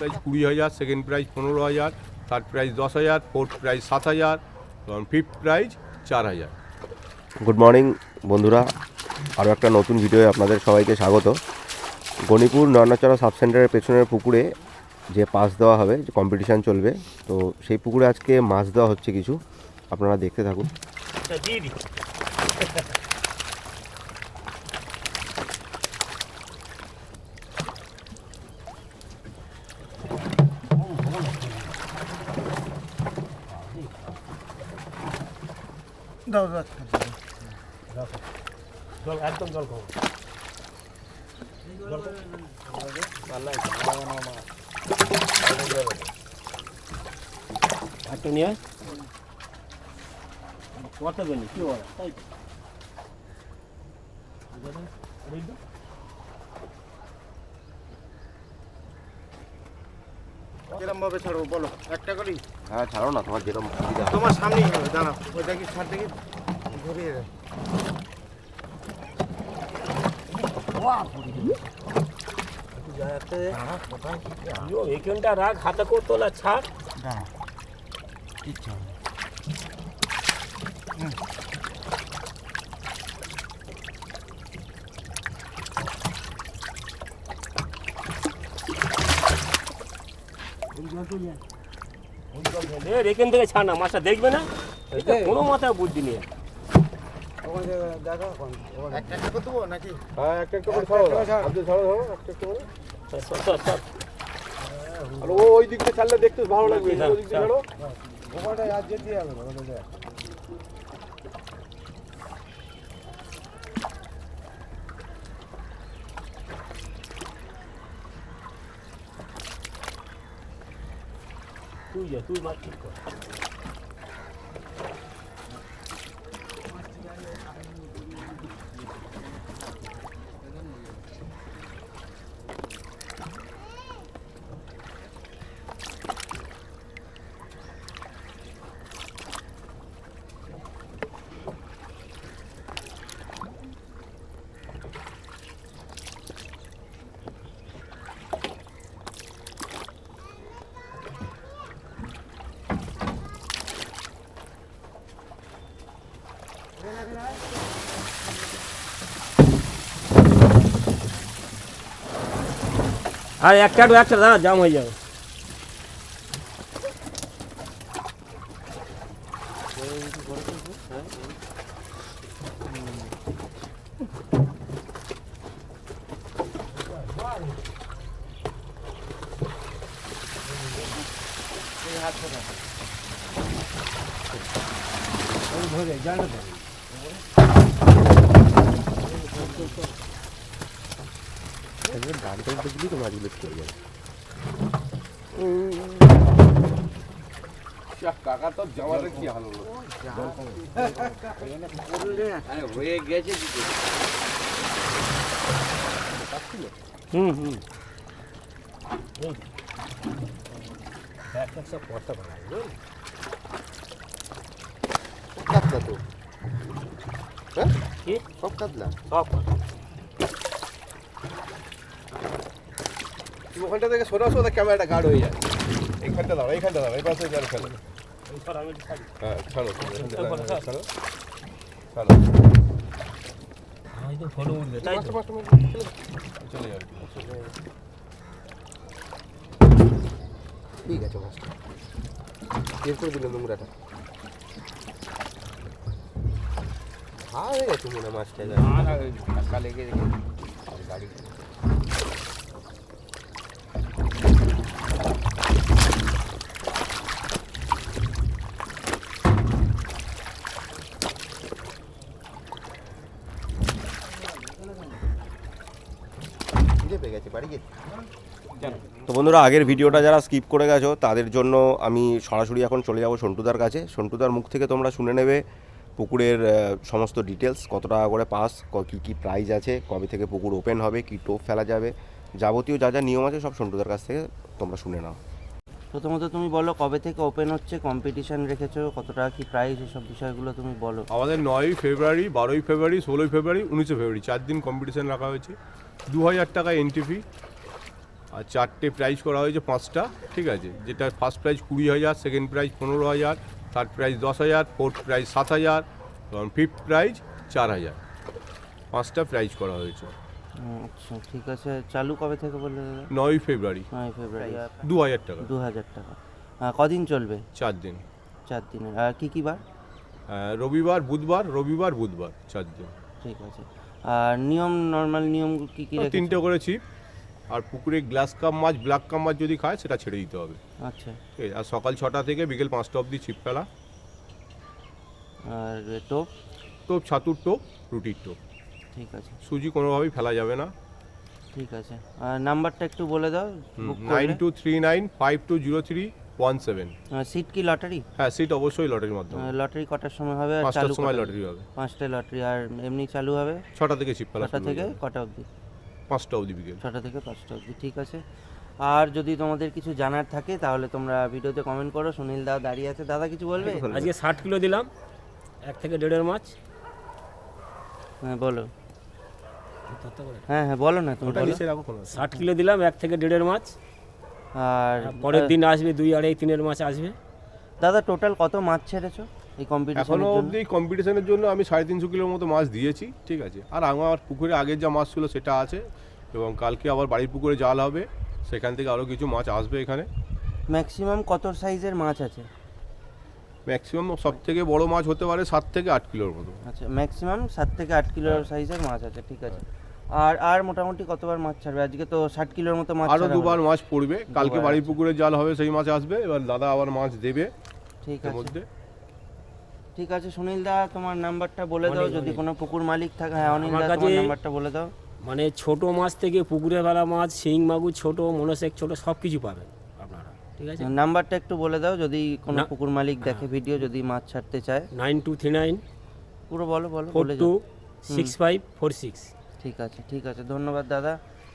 Prize কুড়ি হাজার second prize পনেরো হাজার থার্ড প্রাইজ দশ হাজার ফোর্থ প্রাইজ সাত হাজার এবং ফিফথ প্রাইজ চার হাজার। গুড মর্নিং বন্ধুরা। আরও একটা নতুন ভিডিওয়ে আপনাদের সবাইকে স্বাগত। গণিপুর নয়নাচড়া সাব সেন্টারের পেছনের পুকুরে যে পাস দেওয়া হবে যে কম্পিটিশান চলবে তো সেই পুকুরে আজকে মাছ দেওয়া হচ্ছে কিছু। আপনারা দেখতে থাকুন। জল একদম জল খাব কত নিয়ে। করতে কি বলে? তাই তো। কিরম ভাবে ছাড়বো বলো। একটা করি? হ্যাঁ ছাড়ো না তোমার যেরকম তোমার সামনেই হবে দাঁড়াও ওই দেখি ছাড় দেখি ঘুরিয়ে দেয়? এইখানটা রাখ হাতে করে তোলা ছাড়। কিচ্ছু এখান থেকে ছাড় না মাছটা দেখবে না? এটা কোনো মাথায় বুদ্ধি নেই। হ্যাঁ ওই দিকটা ছাড়লে দেখতে ভালো লাগবে। হ্যাঁ, ওই দিকটা ছাড়ো। ওখানে আর যেতে হবে ওখানে দেখ তুই আর একটা আধটু একটা দাঁড়া জাম হয়ে যাবে ধরে জানো তো গানটা দেখলি তো মাছগুলো খেয়ে যাবে। কাকা তো জামাটা কি হাল হলো? হয়ে গেছে হুম হুম। সব করতে পারে কাতলা তো। হ্যাঁ? কি? সব কাতলা? সব তুমি ওখানটা থেকে সরে আসো ওদের ক্যামেরাটা গার্ড হয়ে যায়। এইখানটা দাঁড়াও এইখানটা দাঁড়াও এই পাশে জাল ফেলো হ্যাঁ ছাড়ো ছাড়ো, ছাড়ো। মাস্টার মাস্টার মাস্টার চলে যাবে ঠিক আছে মাছটা বের করে দিল নোংরাটা। হ্যাঁ হয়ে গেছে মনে মাছটা গাড়ি পেয়ে গেছে বাড়ি গেছে। তো বন্ধুরা আগের ভিডিওটা যারা স্কিপ করে গেছো তাদের জন্য আমি সরাসরি এখন চলে যাব সন্টুদার কাছে। সন্টুদার মুখ থেকে তোমরা শুনে নেবে পুকুরের সমস্ত ডিটেলস কত টাকা করে পাস কী কী প্রাইজ আছে কবে থেকে পুকুর ওপেন হবে কী টোপ ফেলা যাবে যাবতীয় যা যা নিয়ম আছে সব সন্টুদার কাছ থেকে তোমরা শুনে নাও। প্রথমত তুমি বলো কবে থেকে ওপেন হচ্ছে কম্পিটিশন রেখেছো কত টাকা কি প্রাইস এসব বিষয়গুলো তুমি বলো। আমাদের নয়ই ফেব্রুয়ারি, বারোই ফেব্রুয়ারি, ষোলোই ফেব্রুয়ারি, উনিশে ফেব্রুয়ারি, চার দিন কম্পিটিশন রাখা হয়েছে। দু হাজার টাকা এন্ট্রি ফি আর চারটে প্রাইজ করা হয়েছে, পাঁচটা, ঠিক আছে? যেটা ফার্স্ট প্রাইজ কুড়ি হাজার সেকেন্ড প্রাইজ পনেরো হাজার থার্ড প্রাইজ দশ হাজার ফোর্থ প্রাইজ সাত হাজার, এবং ফিফথ প্রাইজ চার হাজার। পাঁচটা প্রাইজ করা হয়েছে। আচ্ছা ঠিক আছে। চালু কবে থেকে বললে দাদা? নয় ফেব্রুয়ারি। নয় ফেব্রুয়ারি দু হাজার টাকা। দু হাজার টাকা। কদিন চলবে? চার দিন। চার দিনের। আর কি কি বার? রবিবার বুধবার রবিবার বুধবার চার দিন। ঠিক আছে। আর নিয়ম নর্মাল নিয়ম কি কি? তিনটে করে ছিপ আর পুকুরে গ্লাস কাপ মাছ ব্ল্যাক কাপ মাছ যদি খায় সেটা ছেড়ে দিতে হবে। আচ্ছা। ঠিক আছে। আর সকাল ছটা থেকে বিকেল পাঁচটা অবধি ছিপ ফেলা আর টোপ? টোপ ছাতুর টোপ রুটির টোপ। ঠিক আছে। সুজি কোনোভাবেই ফেলা যাবে না। ঠিক আছে। আর নাম্বারটা একটু বলে দাও nine two three nine five two zero three one seven. Seat কি লটারি হ্যাঁ সিট অবশ্যই লটারির মাধ্যমে। লটারি কটার সময় হবে আর চালু সময় লটারি হবে। পাঁচটায় লটারি আর এমনি চালু হবে? ছটা থেকে ছিপ ফেলা ছটা থেকে কটা অবধি? পাঁচটা অবধি বিকেল। ছটা থেকে পাঁচটা অবধি ঠিক আছে। আর যদি তোমাদের কিছু জানার থাকে তাহলে তোমরা ভিডিওতে কমেন্ট করো। সুনীল দা দাঁড়িয়ে আছে। দাদা কিছু বলবে? আজকে ষাট কিলো দিলাম এক থেকে দেড়ের মাছ। হ্যাঁ বলো। হ্যাঁ হ্যাঁ বলো না তুমি বলো। ষাট কিলো দিলাম এক থেকে দেড়ের মাছ। আর পরের দিন আসবে দুই আড়াই তিনের মাছ আসবে। দাদা টোটাল কত মাছ ছেড়েছো এই এখনও কম্পিটিশনের জন্য? অবধি কম্পিটিশনের জন্য আমি সাড়ে তিনশো কিলোর মতো মাছ দিয়েছি ঠিক আছে। আর আমার পুকুরে আগের যা মাছ ছিল সেটা আছে এবং কালকে আবার বাড়ির পুকুরে জাল হবে সেখান থেকে আরও কিছু মাছ আসবে এখানে। ম্যাক্সিমাম কত সাইজের মাছ আছে? ম্যাক্সিমাম সব থেকে বড় মাছ হতে পারে সাত থেকে আট কিলোর মতো। আচ্ছা ম্যাক্সিমাম সাত থেকে আট কিলো সাইজের মাছ আছে ঠিক আছে। আর আর মোটামুটি কতবার মাছ ছাড়বে? আজকে তো ষাট কিলোর মতো মাছ আরও ছাড়া দুবার মাছ পড়বে। কালকে বাড়ির পুকুরে জাল হবে সেই মাছ আসবে। এবার দাদা আবার মাছ দেবে ঠিক আছে। ঠিক আছে সুনীল দা তোমার নাম্বারটা বলে দাও। যদি কোনো পুকুর মালিক থাকে হ্যাঁ অনিল দা তোমার নাম্বারটা বলে দাও। মানে ছোট মাছ থেকে পুকুরে ফেলা মাছ শিং মাগুর ছোট মনসেক ছোট সব কিছু পাবেন আপনারা। ঠিক আছে? নাম্বারটা একটু বলে দাও। যদি কোনো পুকুর মালিক দেখে ভিডিও যদি মাছ ছাড়তে চায়। নাইন টু থ্রি নাইন পুরো বলো বলো বলে two six five four six. ঠিক আছে ঠিক আছে। ধন্যবাদ দাদা,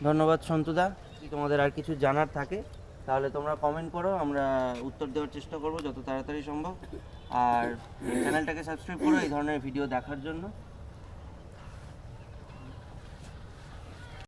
ধন্যবাদ সন্তুদা যদি তোমাদের আর কিছু জানার থাকে, তাহলে তোমরা কমেন্ট করো, আমরা উত্তর দেওয়ার চেষ্টা করব যত তাড়াতাড়ি সম্ভব। আর চ্যানেলটাকে সাবস্ক্রাইব করো, এই ধরনের ভিডিও দেখার জন্য।